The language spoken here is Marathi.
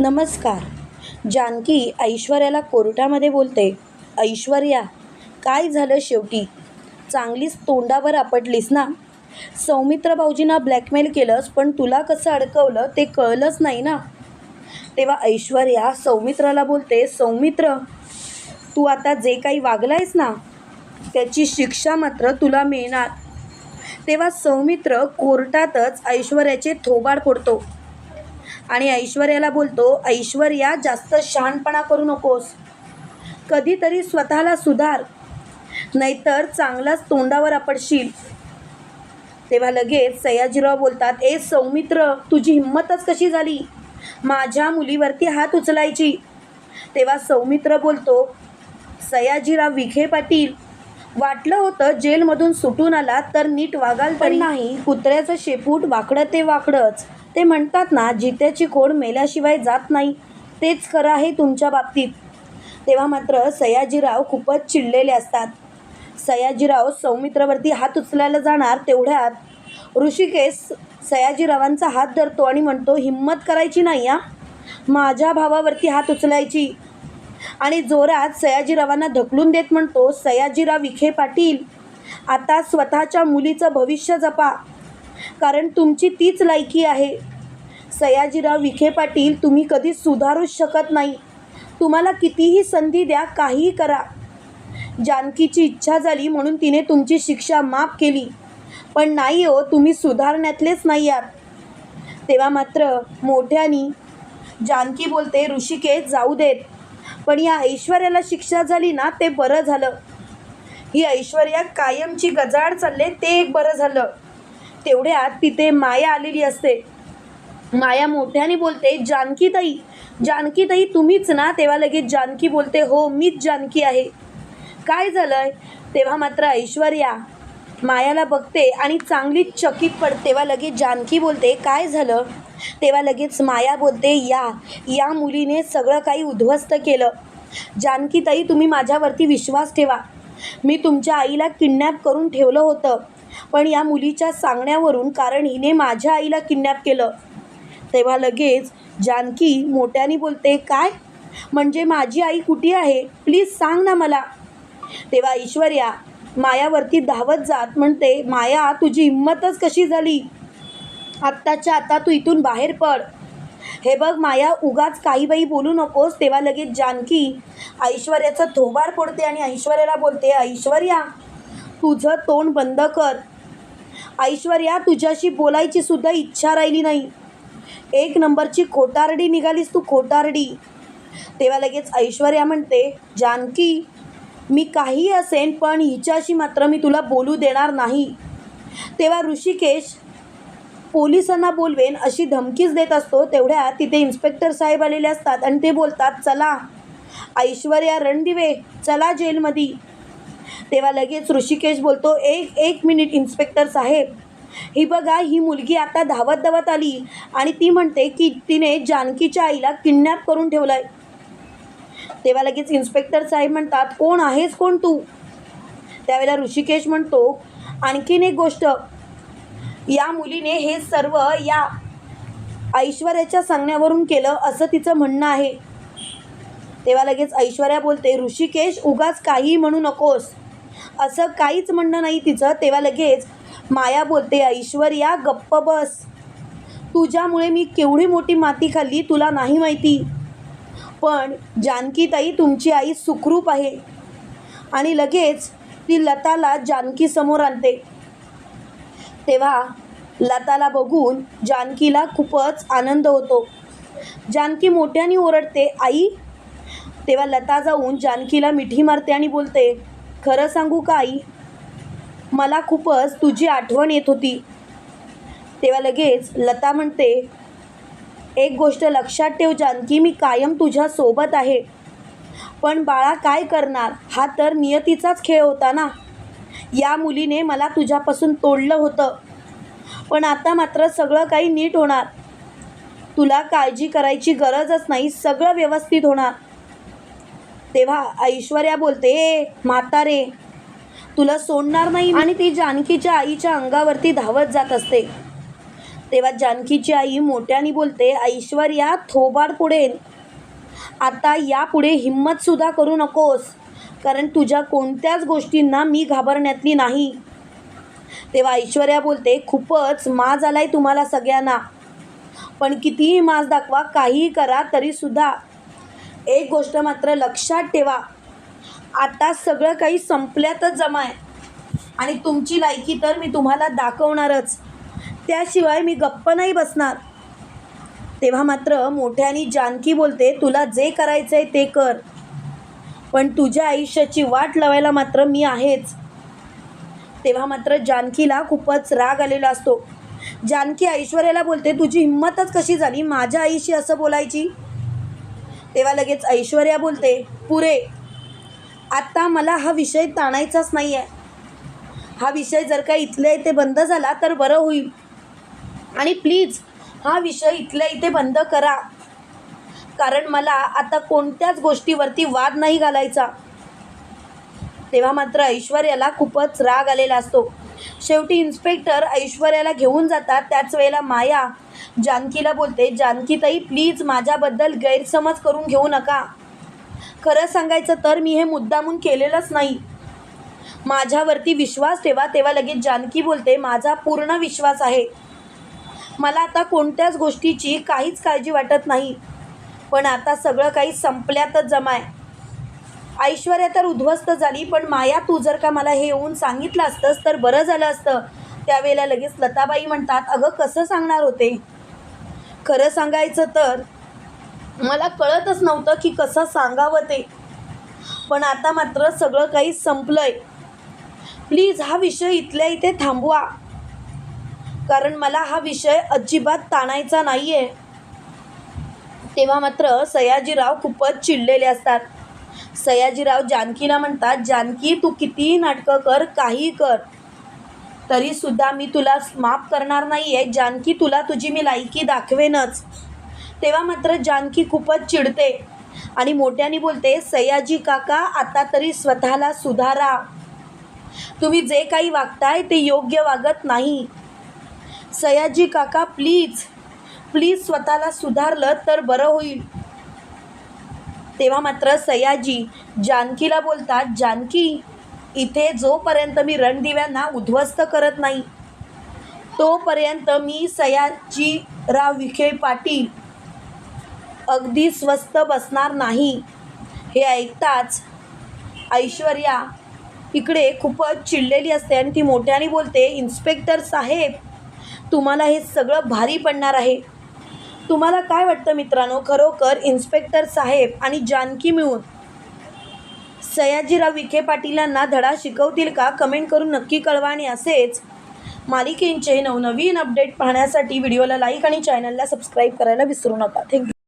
नमस्कार. जानकी ऐश्वर्याला कोर्टामध्ये बोलते. ऐश्वर्या काय झालं शेवटी? चांगलीच तोंडावर आपटलीस ना? सौमित्र भाऊजींना ब्लॅकमेल केलंस पण तुला कसं अडकवलं ते कळलंच नाही ना? तेव्हा ऐश्वर्या सौमित्राला बोलते सौमित्र तू आता जे काही वागलायस ना त्याची शिक्षा मात्र तुला मिळणार. तेव्हा सौमित्र कोर्टातच ऐश्वर्याचे थोबाड फोडतो. आणि ऐश्वर्याला बोलतो ऐश्वर्या जास्त शहाणपणा करू नकोस. कधीतरी स्वतःला सुधार. नाहीतर चांगलाच तोंडावर आपडशील तेव्हा लगेच सयाजीराव बोलतात ए सौमित्र तुझी हिंमतच कशी झाली? माझ्या मुलीवरती हात उचलायची. तेव्हा सौमित्र बोलतो सयाजीराव विखे पाटील वाटलं होतं जेलमधून सुटून आला तर नीट वागाल पण नाही. कुत्र्याचं शेपूट वाकडं ते वाकडंच. ते म्हणतात ना जित्याची खोड मेल्याशिवाय जात नाही. तेच खरं आहे तुमच्या बाबतीत. तेव्हा मात्र सयाजीराव खूपच चिडलेले असतात. सयाजीराव सौमित्रावरती हात उचलायला जाणार तेवढ्यात ऋषिकेश सयाजीरावांचा हात धरतो आणि म्हणतो हिंमत करायची नाही या माझ्या भावावरती हात उचलायची. आणि जोरात सयाजीरावांना ढकलून देत म्हणतो सयाजीराव विखे पाटील आता स्वतःच्या मुलीचं भविष्य जपा. कारण तुमची तीच लायकी आहे. सयाजीराव विखे पाटील तुम्ही कधीच सुधारूच शकत नाही. तुम्हाला कितीही संधी द्या काहीही करा. जानकीची इच्छा झाली म्हणून तिने तुमची शिक्षा माफ केली. पण नाही हो तुम्ही सुधारण्यातलेच नाही आहात. तेव्हा मात्र मोठ्यानी जानकी बोलते ऋषिकेश जाऊ देत. पण या ऐश्वर्याला शिक्षा झाली ना ते बरं झालं. ही ऐश्वर्या कायमची गजाड चालले ते एक बरं झालं. तेवढ्यात तिथे माया आलेली असते. माया मोठ्याने बोलते जानकीताई जानकीताई तुम्हीच ना? तेव्हा लगेच जानकी बोलते हो मीच जानकी आहे. काय झालंय? तेव्हा मात्र ऐश्वर्या मायाला बघते आणि चांगली चकित पडते. तेव्हा लगेच जानकी बोलते काय झालं? तेव्हा लगेच माया बोलते या या मुलीने सगळं काही उद्ध्वस्त केलं. जानकीताई तुम्ही माझ्यावरती विश्वास ठेवा. मी तुमच्या आईला किडनॅप करून ठेवलं होतं पण या मुलीच्या सांगण्यावरून कारण हिने माझ्या आईला किडनॅप केलं. तेव्हा लगेच जानकी मोठ्याने बोलते काय? म्हणजे माझी आई कुठे आहे? प्लीज सांग ना मला. तेव्हा ऐश्वर्या मायावरती धावत जात म्हणते माया तुझी हिंमतच कशी झाली? आत्ताच्या आता तू इथून बाहेर पड. हे बघ माया उगाच काही बाई बोलू नकोस. तेव्हा लगेच जानकी ऐश्वर्याचं थोबाड फोडते आणि ऐश्वर्याला बोलते ऐश्वर्या तुझं तोंड बंद कर. ऐश्वर्या तुझ्याशी बोलायची सुद्धा इच्छा राहिली नाही. एक नंबरची खोटारडी निघालीस तू खोटारडी तेव्हा लगेच ऐश्वर्या म्हणते जानकी मी काही असेन पण हिच्याशी मात्र मी तुला बोलू देणार नाही. तेव्हा ऋषिकेश पोलिसांना बोलवेन अशी धमकीच देत असतो. तेवढ्या तिथे इन्स्पेक्टर साहेब आलेले असतात आणि ते बोलतात चला ऐश्वर्या रणदिवे चला जेलमध्ये. तेव्हा लगेच ऋषिकेश बोलतो एक एक मिनिट इन्स्पेक्टर साहेब. ही बघा ही मुलगी आता धावत धावत आली आणि ती म्हणते की तिने जानकीच्या आईला किडनॅप करून ठेवलं तेव्हा लगेच इन्स्पेक्टर साहेब म्हणतात कोण आहेस? कोण तू? त्यावेळेला ऋषिकेश म्हणतो आणखीन एक गोष्ट. या मुलीने हे सर्व या ऐश्वर्याच्या सांगण्यावरून केलं असं तिचं म्हणणं आहे. तेव्हा लगेच ऐश्वर्या बोलते ऋषिकेश उगाच काही म्हणू नकोस. असं काहीच म्हणणं नाही तिचं. तेव्हा लगेच माया बोलते ऐश्वर्या गप्प बस. तुझ्यामुळे मी केवढी मोठी माती खाल्ली तुला नाही माहिती. पण जानकीताई तुमची आई सुखरूप आहे. आणि लगेच ती लताला जानकीसमोर आणते. तेव्हा लताला बघून जानकीला खूपच आनंद होतो. जानकी मोठ्याने ओरडते आई. तेव्हा लता जाऊन जानकीला मिठी मारते आणि बोलते खरं सांगू का आई? मला खूपच तुझी आठवण येत होती. तेव्हा लगेच लता म्हणते एक गोष्ट लक्षात ठेव जानकी मी कायम तुझ्या सोबत आहे. पण बाळा काय करणार? हा तर नियतीचाच खेळ होता ना. या मुलीने मला तुझ्यापासून तोडलं होतं. पण आता मात्र सगळं काही नीट होणार. तुला काळजी करायची गरजच नाही सगळं व्यवस्थित होणार. तेव्हा ऐश्वर्या बोलते "ए, म्हातारे तुला सोडणार नाही आणि ती जानकीच्या आईच्या अंगावरती धावत जात असते. तेव्हा जानकीची आई मोठ्याने बोलते ऐश्वर्या थोबाड पुढे आता यापुढे हिंमतसुद्धा करू नकोस कारण तुझ्या कोणत्याच गोष्टींना मी घाबरण्यातली नाही. तेव्हा ऐश्वर्या बोलते खूपच माज आलाय तुम्हाला सगळ्यांना. पण कितीही माज दाखवा काहीही करा तरीसुद्धा एक गोष्ट मात्र लक्षात ठेवा. आता सगळं काही संपल्यातच जमा आहे. आणि तुमची लायकी तर मी तुम्हाला दाखवणारच. त्याशिवाय मी गप्प नाही बसणार. तेव्हा मात्र मोठ्यानी जानकी बोलते तुला जे करायचं आहे ते कर. पण तुझ्या आयुष्याची वाट लावायला मात्र मी आहेच. तेव्हा मात्र जानकीला खूपच राग आलेला असतो. जानकी ऐश्वर्याला बोलते तुझी हिंमतच कशी झाली? माझ्या आईशी असं बोलायची? तेव्हा लगेच ऐश्वर्या बोलते पुरे आत्ता मला हा विषय ताणायचाच नाही आहे हा विषय जर का इथल्या इथे बंद झाला तर बरं होईल. आणि प्लीज हा विषय इथल्या इथे बंद करा. कारण मला आता कोणत्याच गोष्टीवरती वाद नाही घालायचा. तेव्हा मात्र ऐश्वर्याला खूपच राग आलेला असतो. शेवटी इन्स्पेक्टर ऐश्वर्याला घेऊन जातात. त्याच वेळेला माया जानकीला बोलते जानकीताई प्लीज माझ्याबद्दल गैरसमज करून घेऊ नका. खरं सांगायचं तर मी हे मुद्दामून केलेलंच नाही. माझ्यावरती विश्वास ठेवा तेव्हा लगेच जानकी बोलते माझा पूर्ण विश्वास आहे. मला आता कोणत्याच गोष्टीची काहीच काळजी वाटत नाही. पण आता सगळं काही संपल्यातच जमा आहे ऐश्वर्या तर उद्ध्वस्त झाली पण माया तू जर का मला हे येऊन सांगितलं असतंस तर बरं झालं असतं. त्यावेळेला लगेच लताबाई म्हणतात अगं कसं सांगणार होते? खरं सांगायचं तर मला कळतच नव्हतं की कसं सांगावं ते. पण आता मात्र सगळं काही संपलंय. प्लीज हा विषय इथल्या इथे थांबवा. कारण मला हा विषय अजिबात ताणायचा नाही आहे तेव्हा मात्र सयाजीराव खूपच चिडलेले असतात. सयाजीराव जानकीला म्हणतात जानकी तू कितीही नाटकं कर काही कर. तरीसुद्धा मी तुला माफ करणार नाही आहे जानकी तुला तुझी मी लायकी दाखवेनच. तेव्हा मात्र जानकी खूपच चिडते. आणि मोठ्याने बोलते सयाजी काका आता तरी स्वतःला सुधारा. तुम्ही जे काही वागताय ते योग्य वागत नाही. सयाजी काका प्लीज प्लीज स्वतःला सुधारलं तर बरं होईल. तेव्हा मात्र सयाजी जानकीला बोलतात जानकी इथे जोपर्यंत मी रणदिव्यांना उद्ध्वस्त करत नाही तोपर्यंत मी सयाजीराव विखे पाटील अगदी स्वस्त बसणार नाही. हे ऐकताच ऐश्वर्या इकडे खूपच चिडलेली असते आणि ती मोठ्याने बोलते इन्स्पेक्टर साहेब तुम्हाला हे सगळं भारी पडणार आहे. तुम्हाला काय वाटतं मित्रांनो? खरोखर इन्स्पेक्टर साहेब आणि जानकी मिळून सयाजीराव विखे पाटीलांना धडा शिकवतील का? कमेंट करून नक्की कळवा आणि असेच मालिकेंचे नवनवीन अपडेट पाहण्यासाठी व्हिडिओला लाईक आणि चॅनलला सबस्क्राईब करायला विसरू नका. थँक्यू.